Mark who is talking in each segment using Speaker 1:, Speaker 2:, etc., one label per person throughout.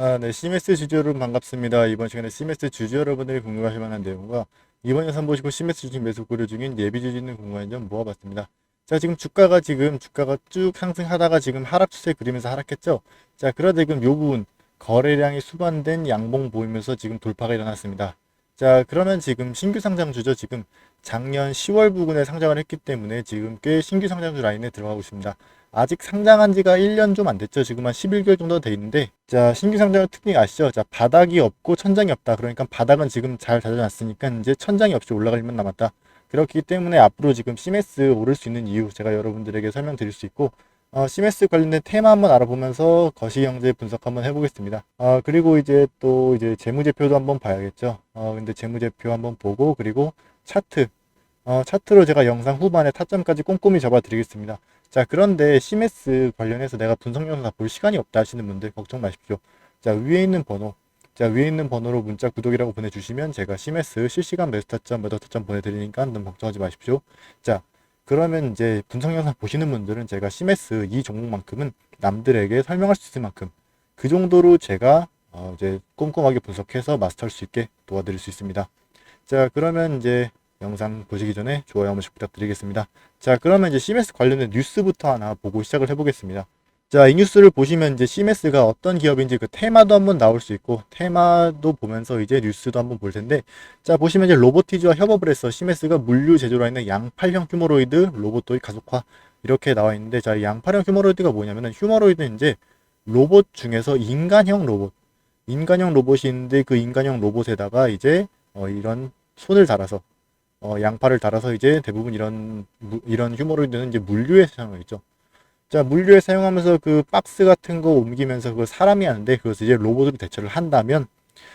Speaker 1: 아, 네, CMS 주주 여러분 반갑습니다. 이번 시간에 CMS 주주 여러분들이 궁금하실 만한 내용과 이번 영상 보시고 CMS 주식 매수 고려 중인 예비 주주 있는 궁금한 점 모아봤습니다. 자, 지금 주가가 지금 주가가 쭉 상승하다가 지금 하락 추세 그리면서 하락했죠. 자, 그러다 지금 요 부분 거래량이 수반된 양봉 보이면서 지금 돌파가 일어났습니다. 자, 그러면 지금 신규 상장주죠. 지금 작년 10월 부근에 상장을 했기 때문에 지금 꽤 신규 상장주 라인에 들어가고 있습니다. 아직 상장한 지가 1년 좀 안 됐죠. 지금 한 11개월 정도 돼 있는데, 자, 신규 상장의 특징 아시죠? 자, 바닥이 없고 천장이 없다. 그러니까 바닥은 지금 잘 다져놨으니까 이제 천장이 없이 올라갈 일만 남았다. 그렇기 때문에 앞으로 지금 CMS 오를 수 있는 이유 제가 여러분들에게 설명드릴 수 있고, 어, CMS 관련된 테마 한번 알아보면서 거시경제 분석 한번 해보겠습니다. 어, 그리고 이제 또 이제 재무제표도 한번 봐야겠죠. 어, 근데 재무제표 한번 보고, 그리고 차트. 어, 차트로 제가 영상 후반에 타점까지 꼼꼼히 잡아드리겠습니다. 자, 그런데 CMS 관련해서 내가 분석 영상 볼 시간이 없다 하시는 분들 걱정 마십시오. 자, 위에 있는 번호. 자, 위에 있는 번호로 문자 구독이라고 보내주시면 제가 CMS 실시간 매수 타점, 매도 타점 보내드리니까 너무 걱정하지 마십시오. 자, 그러면 이제 분석 영상 보시는 분들은 제가 CMS 이 종목만큼은 남들에게 설명할 수 있을 만큼 그 정도로 제가 어, 이제 꼼꼼하게 분석해서 마스터할 수 있게 도와드릴 수 있습니다. 자, 그러면 이제 영상 보시기 전에 좋아요 한 번씩 부탁드리겠습니다. 자, 그러면 이제 CMS 관련된 뉴스부터 하나 보고 시작을 해보겠습니다. 자, 이 뉴스를 보시면 이제 CMS가 어떤 기업인지 그 테마도 한번 나올 수 있고, 테마도 보면서 이제 뉴스도 한번 볼 텐데, 자, 보시면 이제 로보티즈와 협업을 해서 CMS가 물류 제조로 있는 양팔형 휴머로이드 로봇도의 가속화 이렇게 나와 있는데, 자, 이 양팔형 휴머로이드가 뭐냐면은 휴머로이드는 이제 로봇 중에서 인간형 로봇, 인간형 로봇이 있는데 그 인간형 로봇에다가 이제 어, 이런 손을 달아서 어, 양팔을 달아서 이제 대부분 이런 무- 이런 휴머로이드는 이제 물류에 사용하겠죠. 자, 물류에 사용하면서 그 박스 같은 거 옮기면서 그 사람이 하는데 그것을 이제 로봇으로 대처를 한다면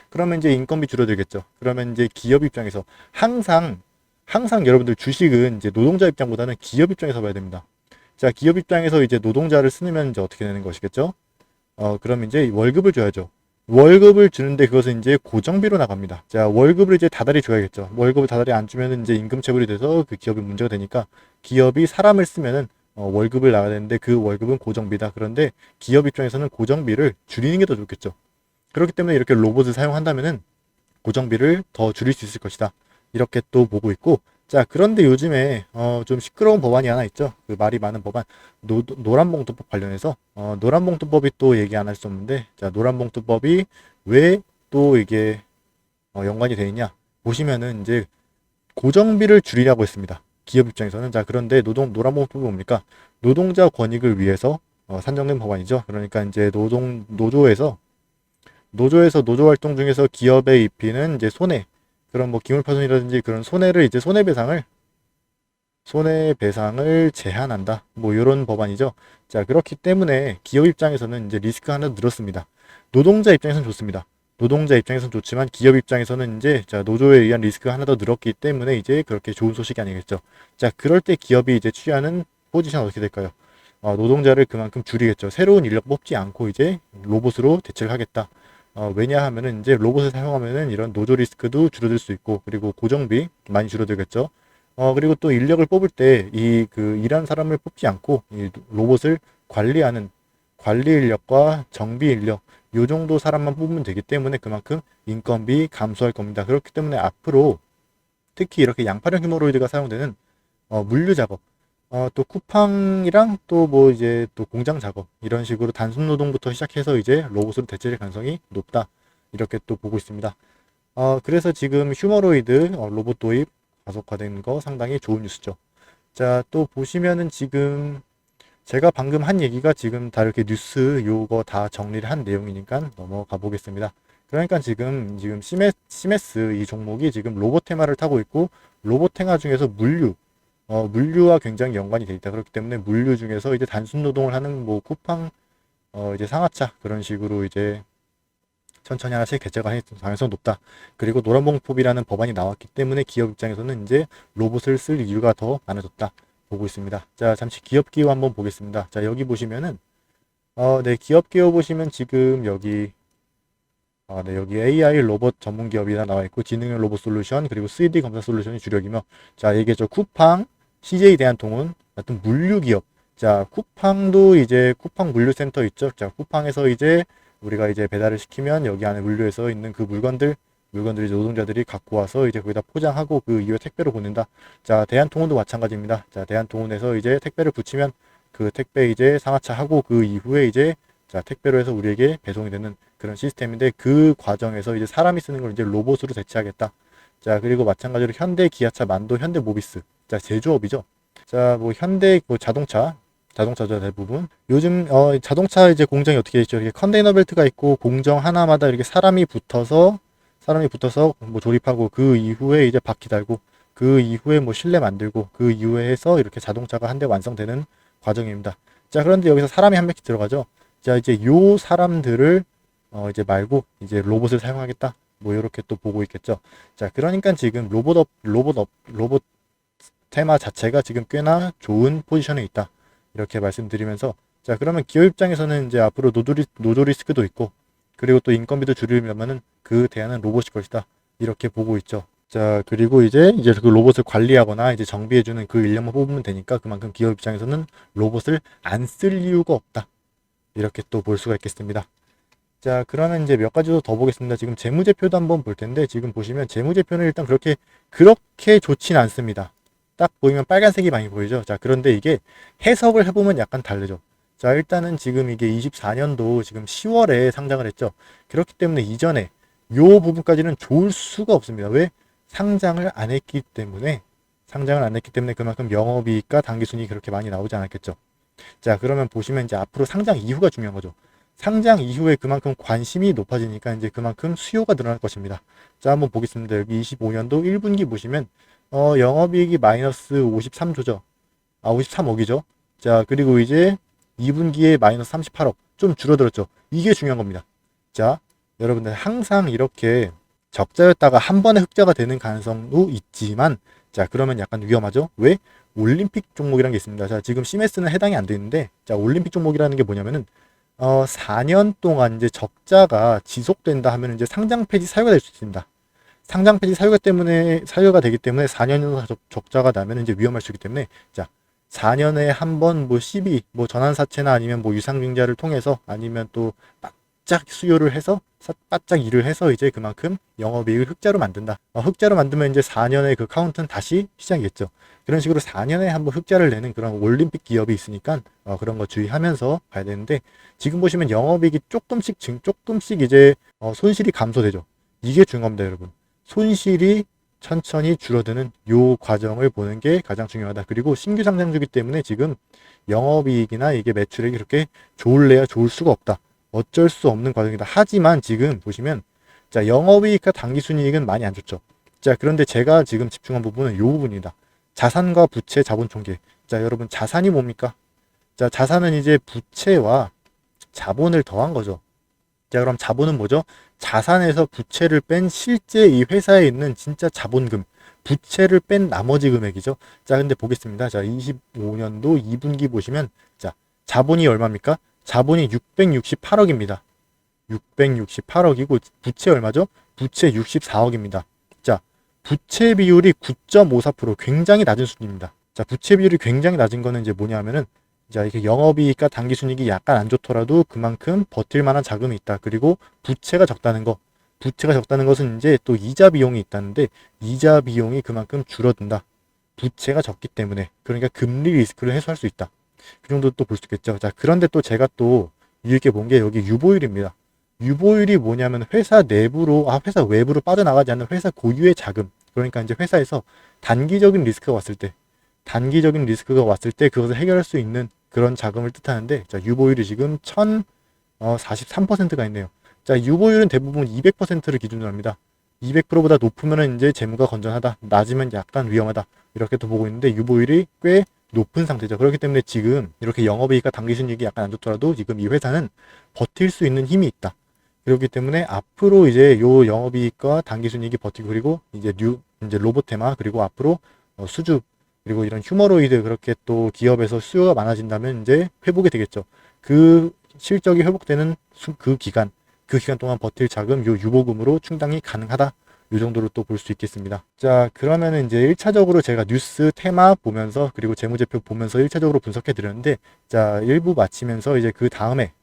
Speaker 1: 그러면 이제 인건비 줄어들겠죠. 그러면 이제 기업 입장에서 항상 항상 여러분들 주식은 이제 노동자 입장보다는 기업 입장에서 봐야 됩니다. 자, 기업 입장에서 이제 노동자를 쓰면 이제 어떻게 되는 것이겠죠? 어, 그럼 이제 월급을 줘야죠. 월급을 주는데 그것은 이제 고정비로 나갑니다. 자, 월급을 이제 다달이 줘야겠죠. 월급을 다달이 안 주면 이제 임금 체불이 돼서 그 기업이 문제가 되니까 기업이 사람을 쓰면은 어, 월급을 나가야 되는데 그 월급은 고정비다. 그런데 기업 입장에서는 고정비를 줄이는 게 더 좋겠죠. 그렇기 때문에 이렇게 로봇을 사용한다면은 고정비를 더 줄일 수 있을 것이다. 이렇게 또 보고 있고 자 그런데 요즘에 어, 좀 시끄러운 법안이 하나 있죠. 그 말이 많은 법안 노, 노란봉투법 관련해서 어, 노란봉투법이 또 얘기 안 할 수 없는데 자 노란봉투법이 왜 또 이게 어, 연관이 되어 있냐 보시면은 이제 고정비를 줄이라고 했습니다. 기업 입장에서는 자 그런데 노동 노란봉투법이 뭡니까 노동자 권익을 위해서 어, 산정된 법안이죠. 그러니까 이제 노동 노조에서 노조에서 노조 활동 중에서 기업에 입히는 이제 손해 그런 뭐 기물파손이라든지 그런 손해를 이제 손해배상을 손해배상을 제한한다. 뭐 이런 법안이죠. 자 그렇기 때문에 기업 입장에서는 이제 리스크 하나 늘었습니다. 노동자 입장에서는 좋습니다. 노동자 입장에서는 좋지만 기업 입장에서는 이제 자 노조에 의한 리스크가 하나 더 늘었기 때문에 이제 그렇게 좋은 소식이 아니겠죠. 자 그럴 때 기업이 이제 취하는 포지션 어떻게 될까요? 어, 노동자를 그만큼 줄이겠죠. 새로운 인력 뽑지 않고 이제 로봇으로 대체를 하겠다. 어, 왜냐하면은 이제 로봇을 사용하면은 이런 노조 리스크도 줄어들 수 있고 그리고 고정비 많이 줄어들겠죠. 어, 그리고 또 인력을 뽑을 때 이 그 일하는 사람을 뽑지 않고 이 로봇을 관리하는 관리 인력과 정비 인력 요 정도 사람만 뽑으면 되기 때문에 그만큼 인건비 감소할 겁니다. 그렇기 때문에 앞으로 특히 이렇게 양파형 휴머로이드가 사용되는 어, 물류 작업 어, 또 쿠팡이랑 또 뭐 이제 또 공장 작업 이런 식으로 단순 노동부터 시작해서 이제 로봇으로 대체될 가능성이 높다 이렇게 또 보고 있습니다. 어, 그래서 지금 휴머로이드 어, 로봇 도입 가속화된 거 상당히 좋은 뉴스죠. 자, 또 보시면은 지금 제가 방금 한 얘기가 지금 다 이렇게 뉴스 요거 다 정리를 한 내용이니까 넘어가 보겠습니다. 그러니까 지금 지금 시메, 시메스 이 종목이 지금 로봇 테마를 타고 있고 로봇 테마 중에서 물류 어, 물류와 굉장히 연관이 돼 있다. 그렇기 때문에 물류 중에서 이제 단순 노동을 하는 뭐 쿠팡, 어, 이제 상하차 그런 식으로 이제 천천히 하나씩 개체가 할 가능성이 높다. 그리고 노란봉법이라는 법안이 나왔기 때문에 기업 입장에서는 이제 로봇을 쓸 이유가 더 많아졌다. 보고 있습니다. 자, 잠시 기업 기호 한번 보겠습니다. 자, 여기 보시면은, 어, 네, 기업 기호 보시면 지금 여기, 아, 네, 여기 AI 로봇 전문 기업이나 나와 있고, 지능형 로봇 솔루션, 그리고 3D 검사 솔루션이 주력이며, 자, 이게 저 쿠팡, CJ 대한통운, 같은 물류 기업. 자, 쿠팡도 이제 쿠팡 물류센터 있죠. 자, 쿠팡에서 이제 우리가 이제 배달을 시키면 여기 안에 물류에서 있는 그 물건들 물건들이 노동자들이 갖고 와서 이제 거기다 포장하고 그 이후에 택배로 보낸다. 자, 대한통운도 마찬가지입니다. 자, 대한통운에서 이제 택배를 붙이면 그 택배 이제 상하차 하고 그 이후에 이제 자, 택배로 해서 우리에게 배송이 되는 그런 시스템인데 그 과정에서 이제 사람이 쓰는 걸 이제 로봇으로 대체하겠다. 자, 그리고 마찬가지로 현대 기아차, 만도, 현대 모비스. 자, 제조업이죠. 자, 뭐 현대 뭐 자동차 자동차죠 대부분 요즘 어 자동차 이제 공정이 어떻게 있죠 이렇게 컨테이너 벨트가 있고 공정 하나마다 이렇게 사람이 붙어서 사람이 붙어서 뭐 조립하고 그 이후에 이제 바퀴 달고 그 이후에 뭐 실내 만들고 그 이후에 해서 이렇게 자동차가 한 대 완성되는 과정입니다. 자 그런데 여기서 사람이 한 명씩 들어가죠. 자 이제 요 사람들을 어 이제 말고 이제 로봇을 사용하겠다. 뭐 이렇게 또 보고 있겠죠. 자 그러니까 지금 로봇업 로봇업 로봇 테마 자체가 지금 꽤나 좋은 포지션에 있다. 이렇게 말씀드리면서 자 그러면 기업 입장에서는 이제 앞으로 노조, 리, 노조 리스크도 있고 그리고 또 인건비도 줄이려면은 그 대안은 로봇일 것이다. 이렇게 보고 있죠. 자, 그리고 이제 이제 그 로봇을 관리하거나 이제 정비해주는 그 인력만 뽑으면 되니까 그만큼 기업 입장에서는 로봇을 안 쓸 이유가 없다. 이렇게 또 볼 수가 있겠습니다. 자, 그러면 이제 몇 가지 더 보겠습니다. 지금 재무제표도 한번 볼 텐데 지금 보시면 재무제표는 일단 그렇게 그렇게 좋진 않습니다. 딱 보이면 빨간색이 많이 보이죠. 자, 그런데 이게 해석을 해보면 약간 다르죠. 자, 일단은 지금 이게 24년도 지금 10월에 상장을 했죠. 그렇기 때문에 이전에 요 부분까지는 좋을 수가 없습니다. 왜? 상장을 안 했기 때문에 상장을 안 했기 때문에 그만큼 영업이익과 당기순이 그렇게 많이 나오지 않았겠죠. 자, 그러면 보시면 이제 앞으로 상장 이후가 중요한 거죠. 상장 이후에 그만큼 관심이 높아지니까 이제 그만큼 수요가 늘어날 것입니다. 자, 한번 보겠습니다. 여기 25년도 1분기 보시면 어, 영업이익이 마이너스 53조죠. 아, 53억이죠. 자, 그리고 이제 2분기에 마이너스 38억. 좀 줄어들었죠. 이게 중요한 겁니다. 자, 여러분들 항상 이렇게 적자였다가 한 번에 흑자가 되는 가능성도 있지만 자, 그러면 약간 위험하죠. 왜? 올림픽 종목이라는 게 있습니다. 자, 지금 CMS는 해당이 안 되는데 자, 올림픽 종목이라는 게 뭐냐면은 어, 4년 동안 이제 적자가 지속된다 하면 이제 상장 폐지 사유가 될 수 있습니다. 상장 폐지 사유가 때문에 사유가 되기 때문에 4년 적자가 나면 이제 위험할 수 있기 때문에 자 4년에 한 번 뭐 시비 뭐 전환 사채나 아니면 뭐 유상증자를 통해서 아니면 또 바짝 수요를 해서 바짝 일을 해서 이제 그만큼 영업이익을 흑자로 만든다. 어, 흑자로 만들면 이제 4년의 그 카운트는 다시 시작이겠죠. 그런 식으로 4년에 한 번 흑자를 내는 그런 올림픽 기업이 있으니까 어, 그런 거 주의하면서 봐야 되는데 지금 보시면 영업이익이 조금씩 증 조금씩 이제 어, 손실이 감소되죠. 이게 중요합니다, 여러분. 손실이 천천히 줄어드는 요 과정을 보는 게 가장 중요하다. 그리고 신규 상장주기 때문에 지금 영업이익이나 이게 매출액이 그렇게 좋을래야 좋을 수가 없다. 어쩔 수 없는 과정이다. 하지만 지금 보시면 자 영업이익과 당기순이익은 많이 안 좋죠. 자 그런데 제가 지금 집중한 부분은 요 부분이다. 자산과 부채 자본 총계. 자 여러분 자산이 뭡니까? 자 자산은 이제 부채와 자본을 더한 거죠. 자 그럼 자본은 뭐죠? 자산에서 부채를 뺀 실제 이 회사에 있는 진짜 자본금, 부채를 뺀 나머지 금액이죠. 자, 근데 보겠습니다. 자, 25년도 2분기 보시면 자, 자본이 얼마입니까? 자본이 668억입니다. 668억이고 부채 얼마죠? 부채 64억입니다. 자, 부채 비율이 9.54% 굉장히 낮은 수준입니다. 자, 부채 비율이 굉장히 낮은 거는 이제 뭐냐면은 자, 이게 영업이익과 당기순이익이 약간 안 좋더라도 그만큼 버틸 만한 자금이 있다. 그리고 부채가 적다는 거. 부채가 적다는 것은 이제 또 이자 비용이 있다는데 이자 비용이 그만큼 줄어든다. 부채가 적기 때문에 그러니까 금리 리스크를 해소할 수 있다. 그 정도 또 볼 수 있겠죠. 자, 그런데 또 제가 또 이렇게 본 게 여기 유보율입니다. 유보율이 뭐냐면 회사 내부로 아 회사 외부로 빠져나가지 않는 회사 고유의 자금. 그러니까 이제 회사에서 단기적인 리스크가 왔을 때 단기적인 리스크가 왔을 때 그것을 해결할 수 있는 그런 자금을 뜻하는데 자 유보율이 지금 1043%가 있네요. 자 유보율은 대부분 200%를 기준으로 합니다. 200%보다 높으면 이제 재무가 건전하다. 낮으면 약간 위험하다. 이렇게 또 보고 있는데 유보율이 꽤 높은 상태죠. 그렇기 때문에 지금 이렇게 영업이익과 당기순이익이 약간 안 좋더라도 지금 이 회사는 버틸 수 있는 힘이 있다. 그렇기 때문에 앞으로 이제 요 영업이익과 당기순이익이 버티고 그리고 이제 뉴 이제 로봇 테마 그리고 앞으로 어, 수주 그리고 이런 휴머로이드 그렇게 또 기업에서 수요가 많아진다면 이제 회복이 되겠죠. 그 실적이 회복되는 수, 그 기간, 그 기간 동안 버틸 자금, 요 유보금으로 충당이 가능하다. 이 정도로 또 볼 수 있겠습니다. 자, 그러면은 이제 1차적으로 제가 뉴스 테마 보면서 그리고 재무제표 보면서 1차적으로 분석해 드렸는데 자, 1부 마치면서 이제 그 다음에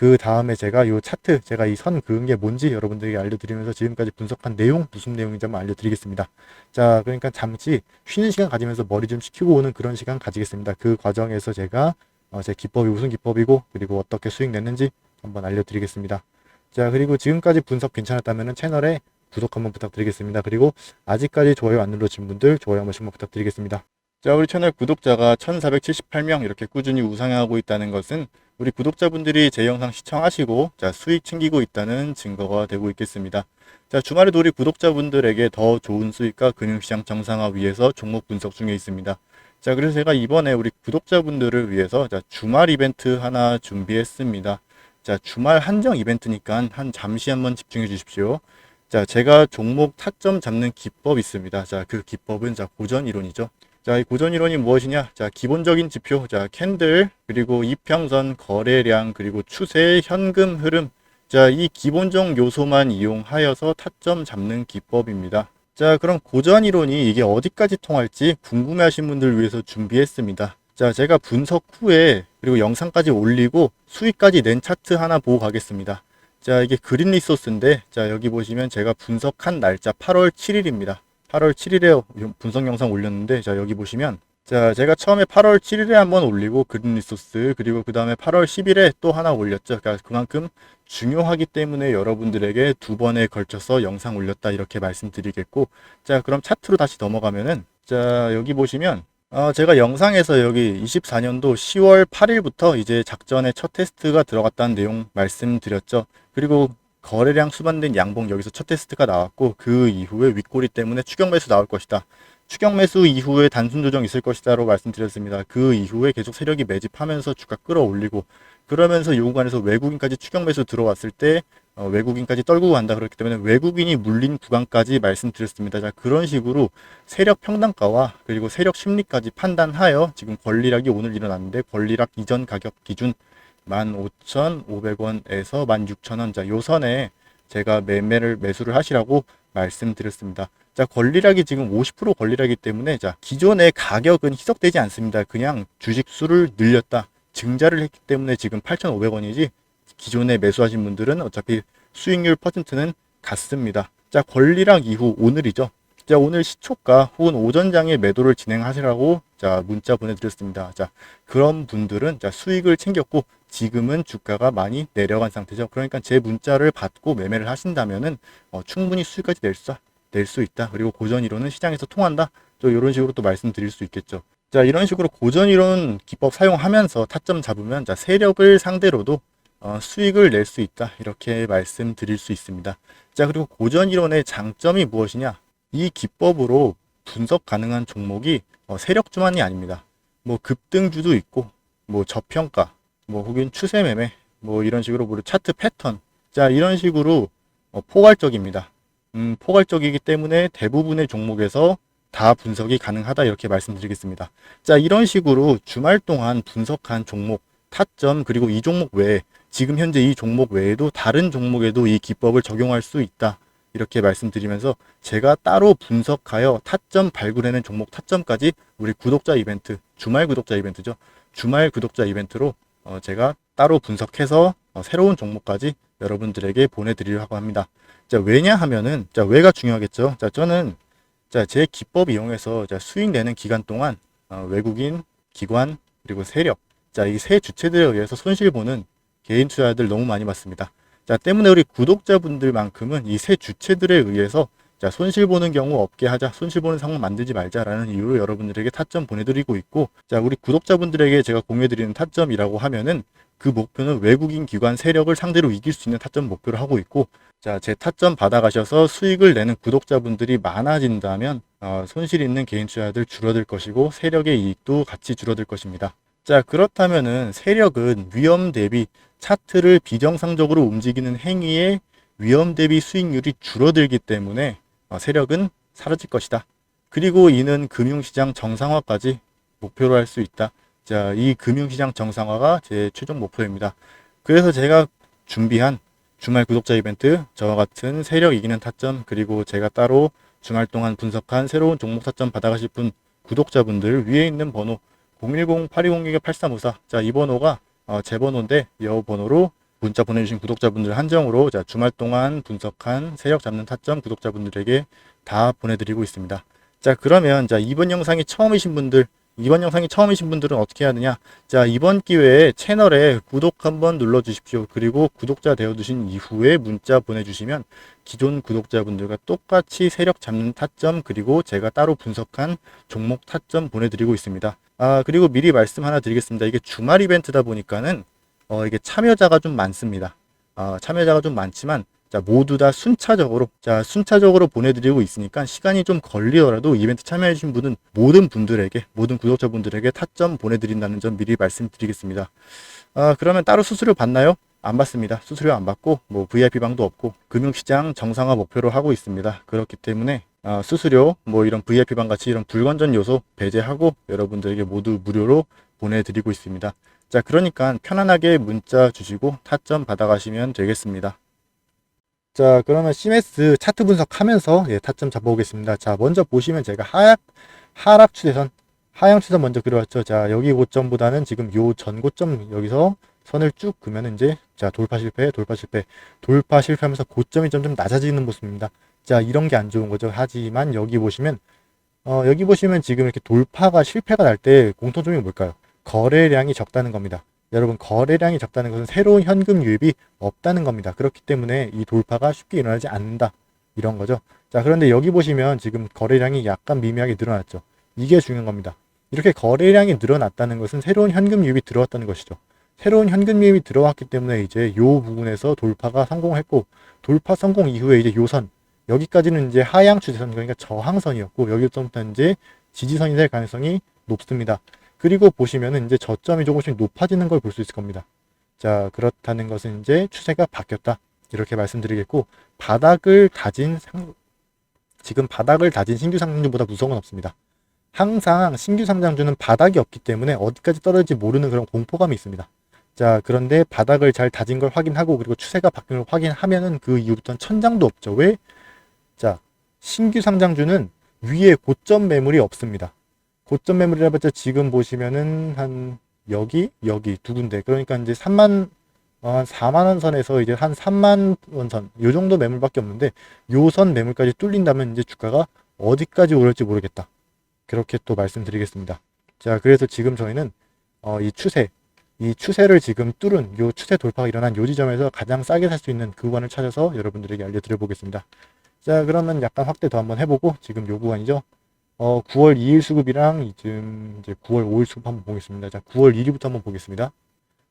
Speaker 1: 그 다음에 제가 요 차트, 제가 이 선 그은 게 뭔지 여러분들에게 알려드리면서 지금까지 분석한 내용, 무슨 내용인지 한번 알려드리겠습니다. 자, 그러니까 잠시 쉬는 시간 가지면서 머리 좀 식히고 오는 그런 시간 가지겠습니다. 그 과정에서 제가 어, 제 기법이 무슨 기법이고 그리고 어떻게 수익 냈는지 한번 알려드리겠습니다. 자, 그리고 지금까지 분석 괜찮았다면 채널에 구독 한번 부탁드리겠습니다. 그리고 아직까지 좋아요 안 눌러주신 분들 좋아요 한 번씩만 부탁드리겠습니다. 자, 우리 채널 구독자가 1478명 이렇게 꾸준히 우상향하고 있다는 것은 우리 구독자분들이 제 영상 시청하시고 자, 수익 챙기고 있다는 증거가 되고 있겠습니다. 자, 주말에도 우리 구독자분들에게 더 좋은 수익과 금융시장 정상화 위해서 종목 분석 중에 있습니다. 자, 그래서 제가 이번에 우리 구독자분들을 위해서 자, 주말 이벤트 하나 준비했습니다. 자, 주말 한정 이벤트니까 한 잠시 한번 집중해 주십시오. 자, 제가 종목 타점 잡는 기법 있습니다. 자, 그 기법은 자, 고전 이론이죠. 자, 이 고전 이론이 무엇이냐? 자, 기본적인 지표, 자, 캔들, 그리고 이평선, 거래량, 그리고 추세, 현금 흐름. 자, 이 기본적 요소만 이용하여서 타점 잡는 기법입니다. 자, 그럼 고전 이론이 이게 어디까지 통할지 궁금해 하신 분들 위해서 준비했습니다. 자, 제가 분석 후에 그리고 영상까지 올리고 수익까지 낸 차트 하나 보고 가겠습니다. 자, 이게 그린 리소스인데, 자, 여기 보시면 제가 분석한 날짜 8월 7일입니다. 8월 7일에 분석 영상 올렸는데, 자, 여기 보시면, 자, 제가 처음에 8월 7일에 한번 올리고, 그린 리소스, 그리고 그 다음에 8월 10일에 또 하나 올렸죠. 그러니까 그만큼 중요하기 때문에 여러분들에게 두 번에 걸쳐서 영상 올렸다, 이렇게 말씀드리겠고, 자, 그럼 차트로 다시 넘어가면은, 자, 여기 보시면, 어, 제가 영상에서 여기 24년도 10월 8일부터 이제 작전의 첫 테스트가 들어갔다는 내용 말씀드렸죠. 그리고 거래량 수반된 양봉 여기서 첫 테스트가 나왔고 그 이후에 윗꼬리 때문에 추격 매수 나올 것이다. 추격 매수 이후에 단순 조정 있을 것이다라고 말씀드렸습니다. 그 이후에 계속 세력이 매집하면서 주가 끌어올리고 그러면서 요 구간에서 외국인까지 추격 매수 들어왔을 때 어, 외국인까지 떨고 간다 그렇기 때문에 외국인이 물린 구간까지 말씀드렸습니다. 자 그런 식으로 세력 평단가와 그리고 세력 심리까지 판단하여 지금 권리락이 오늘 일어났는데 권리락 이전 가격 기준 15,500원에서 16,000원 자 요선에 제가 매매를 매수를 하시라고 말씀드렸습니다. 자 권리락이 지금 50% 권리락이기 때문에 자 기존의 가격은 희석되지 않습니다. 그냥 주식 수를 늘렸다. 증자를 했기 때문에 지금 8,500원이지 기존에 매수하신 분들은 어차피 수익률 퍼센트는 같습니다. 자 권리락 이후 오늘이죠. 자 오늘 시초가 혹은 오전장에 매도를 진행하시라고 자 문자 보내드렸습니다. 자 그런 분들은 자 수익을 챙겼고 지금은 주가가 많이 내려간 상태죠. 그러니까 제 문자를 받고 매매를 하신다면은 어, 충분히 수익까지 낼 수, 낼 수 있다. 그리고 고전 이론은 시장에서 통한다. 또 이런 식으로 또 말씀드릴 수 있겠죠. 자 이런 식으로 고전 이론 기법 사용하면서 타점 잡으면 자 세력을 상대로도 어, 수익을 낼 수 있다. 이렇게 말씀드릴 수 있습니다. 자 그리고 고전 이론의 장점이 무엇이냐? 이 기법으로 분석 가능한 종목이 어, 세력주만이 아닙니다. 뭐 급등주도 있고 뭐 저평가 뭐 혹은 추세 매매 뭐 이런 식으로 뭐 차트 패턴 자 이런 식으로 어, 포괄적입니다. 음, 포괄적이기 때문에 대부분의 종목에서 다 분석이 가능하다 이렇게 말씀드리겠습니다. 자 이런 식으로 주말 동안 분석한 종목 타점 그리고 이 종목 외에 지금 현재 이 종목 외에도 다른 종목에도 이 기법을 적용할 수 있다. 이렇게 말씀드리면서 제가 따로 분석하여 타점 발굴해낸 종목 타점까지 우리 구독자 이벤트, 주말 구독자 이벤트죠. 주말 구독자 이벤트로 어, 제가 따로 분석해서 어, 새로운 종목까지 여러분들에게 보내드리려고 합니다. 자, 왜냐 하면은, 자, 왜가 중요하겠죠. 자, 저는 자, 제 기법 이용해서 자, 수익 내는 기간 동안 어, 외국인, 기관, 그리고 세력, 자, 이 세 주체들에 의해서 손실 보는 개인 투자들 너무 많이 봤습니다. 자, 때문에 우리 구독자분들만큼은 이 세 주체들에 의해서 자, 손실 보는 경우 없게 하자, 손실 보는 상황 만들지 말자라는 이유로 여러분들에게 타점 보내드리고 있고, 자, 우리 구독자분들에게 제가 공유해드리는 타점이라고 하면은 그 목표는 외국인 기관 세력을 상대로 이길 수 있는 타점 목표를 하고 있고, 자, 제 타점 받아가셔서 수익을 내는 구독자분들이 많아진다면, 어, 손실 있는 개인 투자들 줄어들 것이고, 세력의 이익도 같이 줄어들 것입니다. 자, 그렇다면은 세력은 위험 대비 차트를 비정상적으로 움직이는 행위에 위험 대비 수익률이 줄어들기 때문에 어, 세력은 사라질 것이다. 그리고 이는 금융시장 정상화까지 목표로 할 수 있다. 자, 이 금융시장 정상화가 제 최종 목표입니다. 그래서 제가 준비한 주말 구독자 이벤트, 저와 같은 세력 이기는 타점, 그리고 제가 따로 주말 동안 분석한 새로운 종목 타점 받아가실 분 구독자분들 위에 있는 번호 010-8206-8354. 자, 이 번호가 어, 제 번호인데 이 번호로 문자 보내주신 구독자분들 한정으로 자, 주말 동안 분석한 세력 잡는 타점 구독자분들에게 다 보내드리고 있습니다. 자, 그러면 자, 이번 영상이 처음이신 분들, 이번 영상이 처음이신 분들은 어떻게 하느냐? 자, 이번 기회에 채널에 구독 한번 눌러 주십시오. 그리고 구독자 되어 두신 이후에 문자 보내주시면 기존 구독자분들과 똑같이 세력 잡는 타점 그리고 제가 따로 분석한 종목 타점 보내드리고 있습니다. 아, 그리고 미리 말씀 하나 드리겠습니다. 이게 주말 이벤트다 보니까는 어, 이게 참여자가 좀 많습니다. 어, 참여자가 좀 많지만 자, 모두 다 순차적으로 자, 순차적으로 보내드리고 있으니까 시간이 좀 걸리더라도 이벤트 참여해주신 분은 모든 분들에게 모든 구독자분들에게 타점 보내드린다는 점 미리 말씀드리겠습니다. 아, 그러면 따로 수수료 받나요? 안 받습니다. 수수료 안 받고 뭐 VIP 방도 없고 금융시장 정상화 목표로 하고 있습니다. 그렇기 때문에 아, 수수료 뭐 이런 VIP 방 같이 이런 불건전 요소 배제하고 여러분들에게 모두 무료로 보내드리고 있습니다. 자, 그러니까 편안하게 문자 주시고 타점 받아가시면 되겠습니다. 자, 그러면 CMS 차트 분석하면서 예, 타점 잡아보겠습니다. 자, 먼저 보시면 제가 하락, 하락 추세선, 하향 추세선 먼저 그려왔죠. 자, 여기 고점보다는 지금 요 전 고점 여기서 선을 쭉 그면 이제 자, 돌파 실패, 돌파 실패, 돌파 실패하면서 고점이 점점 낮아지는 모습입니다. 자, 이런 게 안 좋은 거죠. 하지만 여기 보시면 어, 여기 보시면 지금 이렇게 돌파가 실패가 날 때 공통점이 뭘까요? 거래량이 적다는 겁니다. 여러분 거래량이 적다는 것은 새로운 현금 유입이 없다는 겁니다. 그렇기 때문에 이 돌파가 쉽게 일어나지 않는다. 이런 거죠. 자, 그런데 여기 보시면 지금 거래량이 약간 미미하게 늘어났죠. 이게 중요한 겁니다. 이렇게 거래량이 늘어났다는 것은 새로운 현금 유입이 들어왔다는 것이죠. 새로운 현금 유입이 들어왔기 때문에 이제 요 부분에서 돌파가 성공했고 돌파 성공 이후에 이제 요선 여기까지는 이제 하향 추세선 그러니까 저항선이었고 여기부터 이제 지지선이 될 가능성이 높습니다. 그리고 보시면은 이제 저점이 조금씩 높아지는 걸 볼 수 있을 겁니다. 자, 그렇다는 것은 이제 추세가 바뀌었다. 이렇게 말씀드리겠고, 바닥을 다진 상, 지금 바닥을 다진 신규 상장주보다 무서운 건 없습니다. 항상 신규 상장주는 바닥이 없기 때문에 어디까지 떨어질지 모르는 그런 공포감이 있습니다. 자, 그런데 바닥을 잘 다진 걸 확인하고 그리고 추세가 바뀐 걸 확인하면은 그 이후부터는 천장도 없죠. 왜? 자, 신규 상장주는 위에 고점 매물이 없습니다. 고점 매물이라 봤자 지금 보시면은 한 여기 여기 두 군데. 그러니까 이제 3만 어, 한 4만 원 선에서 이제 한 3만 원 선 요 정도 매물밖에 없는데 요 선 매물까지 뚫린다면 이제 주가가 어디까지 오를지 모르겠다. 그렇게 또 말씀드리겠습니다. 자 그래서 지금 저희는 어, 이 추세 이 추세를 지금 뚫은 요 추세 돌파가 일어난 요 지점에서 가장 싸게 살 수 있는 그 구간을 찾아서 여러분들에게 알려드려 보겠습니다. 자 그러면 약간 확대 더 한번 해보고 지금 요 구간이죠 어, 9월 2일 수급이랑 지금 이제 9월 5일 수급 한번 보겠습니다. 자, 9월 1일부터 한번 보겠습니다.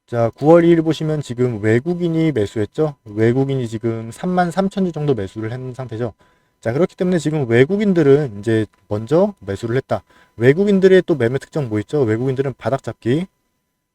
Speaker 1: 자, 9월 2일 보시면 지금 외국인이 매수했죠. 외국인이 지금 3만 3천 주 정도 매수를 한 상태죠. 자, 그렇기 때문에 지금 외국인들은 이제 먼저 매수를 했다. 외국인들의 또 매매 특성 뭐 있죠? 외국인들은 바닥 잡기,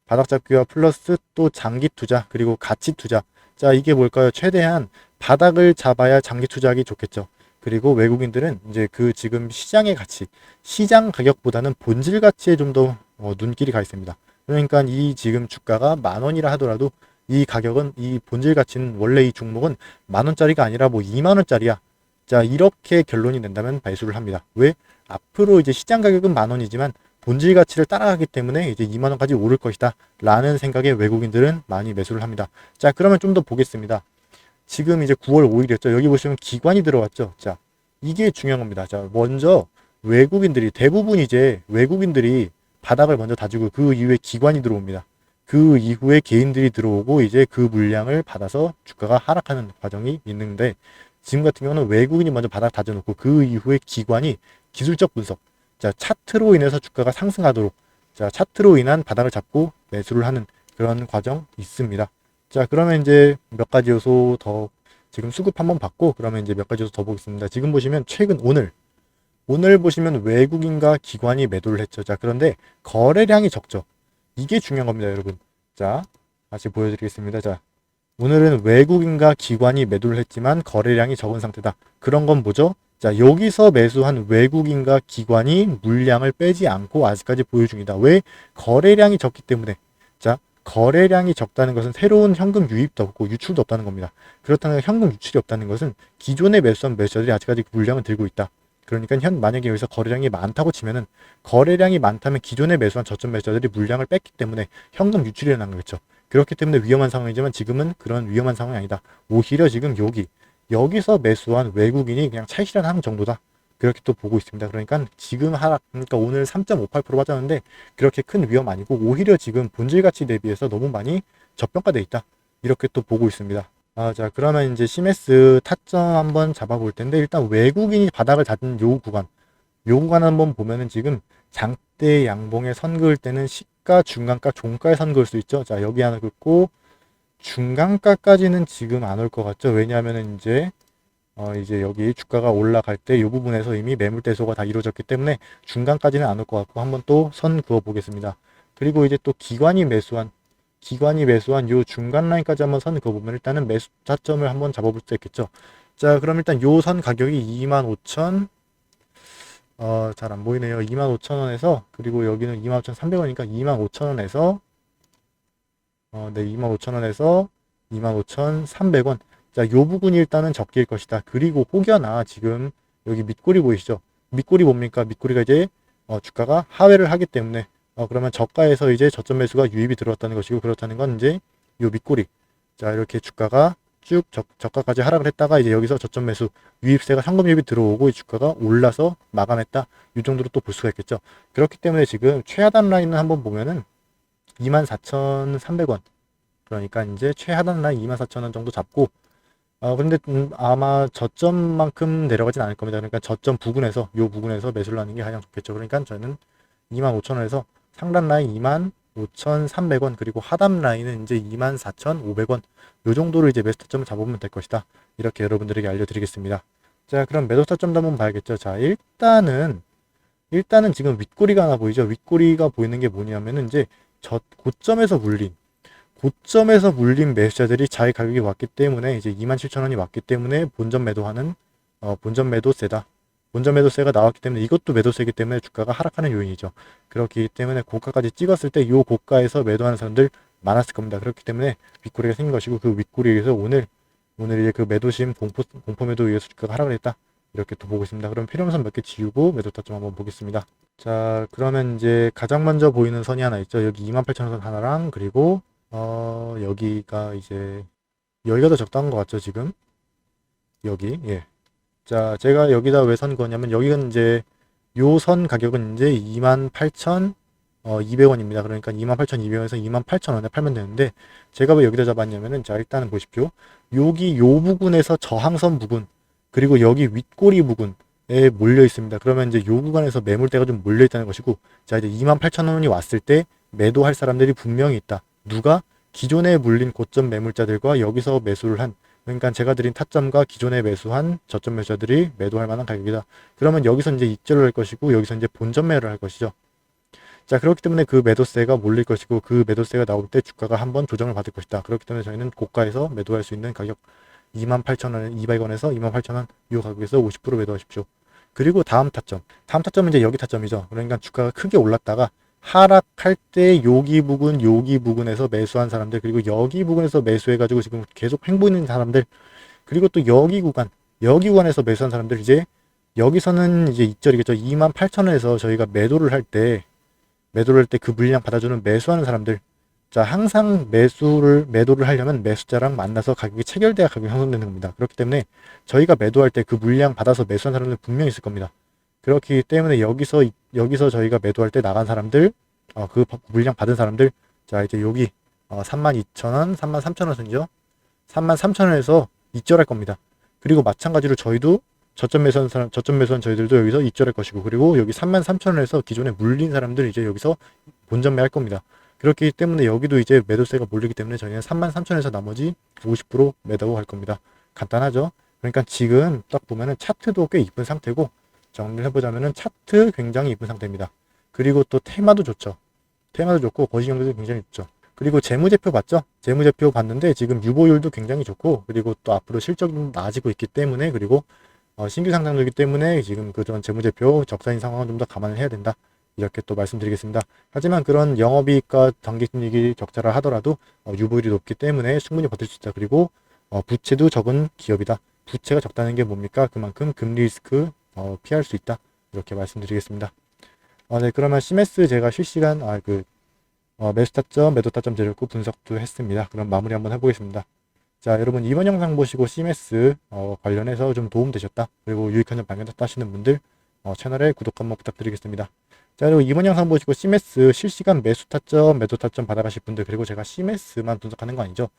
Speaker 1: 바닥 잡기와 플러스 또 장기 투자, 그리고 가치 투자. 자, 이게 뭘까요? 최대한 바닥을 잡아야 장기 투자하기 좋겠죠. 그리고 외국인들은 이제 그 지금 시장의 가치, 시장 가격보다는 본질 가치에 좀더 어, 눈길이 가 있습니다. 그러니까 이 지금 주가가 만 원이라 하더라도 이 가격은 이 본질 가치는 원래 이 종목은 만 원짜리가 아니라 뭐 2만 원짜리야. 자, 이렇게 결론이 낸다면 매수를 합니다. 왜? 앞으로 이제 시장 가격은 만 원이지만 본질 가치를 따라가기 때문에 이제 2만 원까지 오를 것이다. 라는 생각에 외국인들은 많이 매수를 합니다. 자, 그러면 좀 더 보겠습니다. 지금 이제 9월 5일이었죠. 여기 보시면 기관이 들어왔죠. 자, 이게 중요한 겁니다. 자, 먼저 외국인들이 대부분 이제 외국인들이 바닥을 먼저 다지고 그 이후에 기관이 들어옵니다. 그 이후에 개인들이 들어오고 이제 그 물량을 받아서 주가가 하락하는 과정이 있는데 지금 같은 경우는 외국인이 먼저 바닥 다져놓고 그 이후에 기관이 기술적 분석, 자 차트로 인해서 주가가 상승하도록 자 차트로 인한 바닥을 잡고 매수를 하는 그런 과정 있습니다. 자, 그러면 이제 몇 가지 요소 더 지금 수급 한번 받고 그러면 이제 몇 가지 요소 더 보겠습니다. 지금 보시면 최근 오늘 오늘 보시면 외국인과 기관이 매도를 했죠. 자, 그런데 거래량이 적죠. 이게 중요한 겁니다, 여러분. 자, 다시 보여드리겠습니다. 자, 오늘은 외국인과 기관이 매도를 했지만 거래량이 적은 상태다. 그런 건 뭐죠? 자, 여기서 매수한 외국인과 기관이 물량을 빼지 않고 아직까지 보유 중이다. 왜? 거래량이 적기 때문에. 자, 거래량이 적다는 것은 새로운 현금 유입도 없고 유출도 없다는 겁니다. 그렇다면 현금 유출이 없다는 것은 기존에 매수한 매수자들이 아직까지 물량을 들고 있다. 그러니까 현 만약에 여기서 거래량이 많다고 치면은 거래량이 많다면 기존에 매수한 저점 매수자들이 물량을 뺐기 때문에 현금 유출이 일어난 거겠죠. 그렇기 때문에 위험한 상황이지만 지금은 그런 위험한 상황이 아니다. 오히려 지금 여기 여기서 매수한 외국인이 그냥 찰실한 정도다. 그렇게 또 보고 있습니다. 그러니까 지금 하락, 그러니까 오늘 3.58% 빠졌는데 그렇게 큰 위험 아니고 오히려 지금 본질 가치 대비해서 너무 많이 저평가돼 있다. 이렇게 또 보고 있습니다. 아, 자, 그러면 이제 시메스 타점 한번 잡아볼 텐데 일단 외국인이 바닥을 닫은 요 구간, 요 구간 한번 보면은 지금 장대 양봉에 선 그을 때는 시가, 중간가, 종가에 선 그을 수 있죠. 자, 여기 하나 긋고 중간가까지는 지금 안 올 것 같죠. 왜냐하면은 이제 어 이제 여기 주가가 올라갈 때 이 부분에서 이미 매물 대소가 다 이루어졌기 때문에 중간까지는 안 올 것 같고 한번 또 선 그어 보겠습니다. 그리고 이제 또 기관이 매수한 기관이 매수한 요 중간 라인까지 한번 선 그어 보면 일단은 매수 타점을 한번 잡아볼 수 있겠죠. 자, 그럼 일단 요 선 가격이 25,000 어, 잘 안 보이네요. 25,000원에서 그리고 여기는 25,300원이니까 25,000원에서 어, 네, 25,000원에서 25,300원. 자, 요 부분이 일단은 적기일 것이다. 그리고 혹여나 지금 여기 밑꼬리 보이시죠? 밑꼬리 뭡니까? 밑꼬리가 이제 어, 주가가 하회를 하기 때문에 어, 그러면 저가에서 이제 저점 매수가 유입이 들어왔다는 것이고 그렇다는 건 이제 요 밑꼬리. 자, 이렇게 주가가 쭉 저, 저가까지 하락을 했다가 이제 여기서 저점 매수 유입세가 상금 유입이 들어오고 이 주가가 올라서 마감했다. 이 정도로 또 볼 수가 있겠죠. 그렇기 때문에 지금 최하단 라인을 한번 보면은 24,300원. 그러니까 이제 최하단 라인 24,000원 정도 잡고 어 근데 음, 아마 저점만큼 내려가진 않을 겁니다. 그러니까 저점 부근에서 요 부근에서 매수를 하는 게 가장 좋겠죠. 그러니까 저는 25,000원에서 상단 라인 25,300원 그리고 하단 라인은 이제 24,500원 요 정도로 이제 매수 타점을 잡으면 될 것이다. 이렇게 여러분들에게 알려드리겠습니다. 자 그럼 매도 타점도 한번 봐야겠죠. 자 일단은 일단은 지금 윗꼬리가 하나 보이죠. 윗꼬리가 보이는 게 뭐냐면은 이제 저 고점에서 물린 고점에서 물린 매수자들이 자기 가격이 왔기 때문에 이제 27,000원이 왔기 때문에 본전 매도하는 어, 본전 매도세다. 본전 매도세가 나왔기 때문에 이것도 매도세이기 때문에 주가가 하락하는 요인이죠. 그렇기 때문에 고가까지 찍었을 때 이 고가에서 매도하는 사람들 많았을 겁니다. 그렇기 때문에 윗꼬리가 생긴 것이고 그 윗꼬리에서 오늘 오늘 이제 그 매도심 공포 공포 매도 의해서 주가가 하락을 했다. 이렇게 또 보고 있습니다. 그럼 필요한 몇개 지우고 매도 타점 한번 보겠습니다. 자, 그러면 이제 가장 먼저 보이는 선이 하나 있죠. 여기 28,000원 하나랑 그리고 어, 여기가 이제 여기가 더 적당한 것 같죠, 지금? 여기. 예. 자, 제가 여기다 왜 선 거냐면 여기는 이제 요 선 가격은 이제 28,200원입니다. 어, 그러니까 28,200원에서 28,000원에 팔면 되는데 제가 왜 여기다 잡았냐면은 자, 일단은 보십시오. 여기 요 부분에서 저항선 부분 그리고 여기 윗꼬리 부분에 몰려 있습니다. 그러면 이제 요 구간에서 매물대가 좀 몰려 있다는 것이고 자, 이제 28,000원이 왔을 때 매도할 사람들이 분명히 있다. 누가 기존에 물린 고점 매물자들과 여기서 매수를 한 그러니까 제가 드린 타점과 기존에 매수한 저점 매수자들이 매도할 만한 가격이다. 그러면 여기서 이제 입절을 할 것이고 여기서 이제 본전 매를 할 것이죠. 자 그렇기 때문에 그 매도세가 몰릴 것이고 그 매도세가 나올 때 주가가 한번 조정을 받을 것이다. 그렇기 때문에 저희는 고가에서 매도할 수 있는 가격 28,000원, 200원에서 28,000원 이 가격에서 50% 매도하십시오. 그리고 다음 타점. 다음 타점은 이제 여기 타점이죠. 그러니까 주가가 크게 올랐다가 하락할 때 여기 부근 여기 부근에서 매수한 사람들 그리고 여기 부근에서 매수해가지고 지금 계속 횡보 있는 사람들 그리고 또 여기 구간 여기 구간에서 매수한 사람들 이제 여기서는 이제 이절이겠죠. 2만 8천원에서 저희가 매도를 할 때 매도를 할 때 그 물량 받아주는 매수하는 사람들. 자 항상 매수를 매도를 하려면 매수자랑 만나서 가격이 체결돼야 가격이 형성되는 겁니다. 그렇기 때문에 저희가 매도할 때 그 물량 받아서 매수한 사람들 분명히 있을 겁니다 그렇기 때문에 여기서 여기서 저희가 매도할 때 나간 사람들 어, 그 물량 받은 사람들 자 이제 여기 어, 32,000원, 33,000원 선이죠. 33,000원에서 입절할 겁니다. 그리고 마찬가지로 저희도 저점 매수한 사람, 저점 매수한 저희들도 여기서 입절할 것이고, 그리고 여기 33,000원에서 기존에 물린 사람들 이제 여기서 본전 매 할 겁니다. 그렇기 때문에 여기도 이제 매도세가 몰리기 때문에 저희는 33,000원에서 나머지 50% 매도할 겁니다. 간단하죠? 그러니까 지금 딱 보면은 차트도 꽤 이쁜 상태고, 정리를 해보자면은 차트 굉장히 이쁜 상태입니다. 그리고 또 테마도 좋죠. 테마도 좋고 거시경도 굉장히 좋죠. 그리고 재무제표 봤죠? 재무제표 봤는데 지금 유보율도 굉장히 좋고 그리고 또 앞으로 실적도 나아지고 있기 때문에 그리고 어, 신규 상장도이기 때문에 지금 그런 재무제표 적자인 상황은 좀 더 감안을 해야 된다. 이렇게 또 말씀드리겠습니다. 하지만 그런 영업이익과 단기순이익이 적자를 하더라도 어, 유보율이 높기 때문에 충분히 버틸 수 있다. 그리고 어, 부채도 적은 기업이다. 부채가 적다는 게 뭡니까? 그만큼 금리 리스크 어, 피할 수 있다. 이렇게 말씀드리겠습니다. 아, 네, 그러면 CMS 제가 실시간, 아, 그, 어, 매수 타점, 매도 타점 재료고 분석도 했습니다. 그럼 마무리 한번 해보겠습니다. 자, 여러분 이번 영상 보시고 CMS 어, 관련해서 좀 도움 되셨다. 그리고 유익한 점 발견됐다 하시는 분들 어, 채널에 구독 한번 부탁드리겠습니다. 자, 그리고 이번 영상 보시고 CMS 실시간 매수 타점, 매도 타점 받아가실 분들 그리고 제가 CMS만 분석하는 거 아니죠.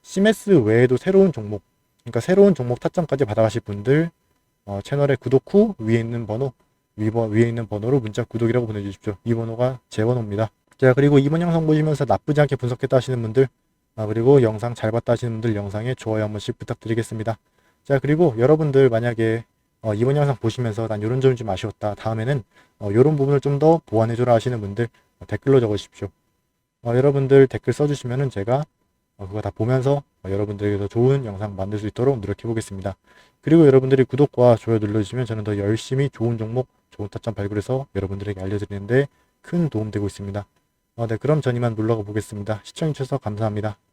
Speaker 1: CMS 외에도 새로운 종목, 그러니까 새로운 종목 타점까지 받아가실 분들 어, 채널에 구독 후 위에 있는 번호, 위번, 위에 있는 번호로 문자 구독이라고 보내주십시오. 이 번호가 제 번호입니다. 자, 그리고 이번 영상 보시면서 나쁘지 않게 분석했다 하시는 분들, 아, 그리고 영상 잘 봤다 하시는 분들 영상에 좋아요 한 번씩 부탁드리겠습니다. 자, 그리고 여러분들 만약에 어, 이번 영상 보시면서 난 이런 점이 좀 아쉬웠다. 다음에는 어, 이런 부분을 좀 더 보완해줘라 하시는 분들 어, 댓글로 적어주십시오. 어, 여러분들 댓글 써주시면은 제가 어, 그거 다 보면서 어, 여러분들에게 더 좋은 영상 만들 수 있도록 노력해 보겠습니다. 그리고 여러분들이 구독과 좋아요 눌러주시면 저는 더 열심히 좋은 종목, 좋은 타점 발굴해서 여러분들에게 알려드리는데 큰 도움 되고 있습니다. 어, 네, 그럼 전 이만 물러가 보겠습니다. 시청해주셔서 감사합니다.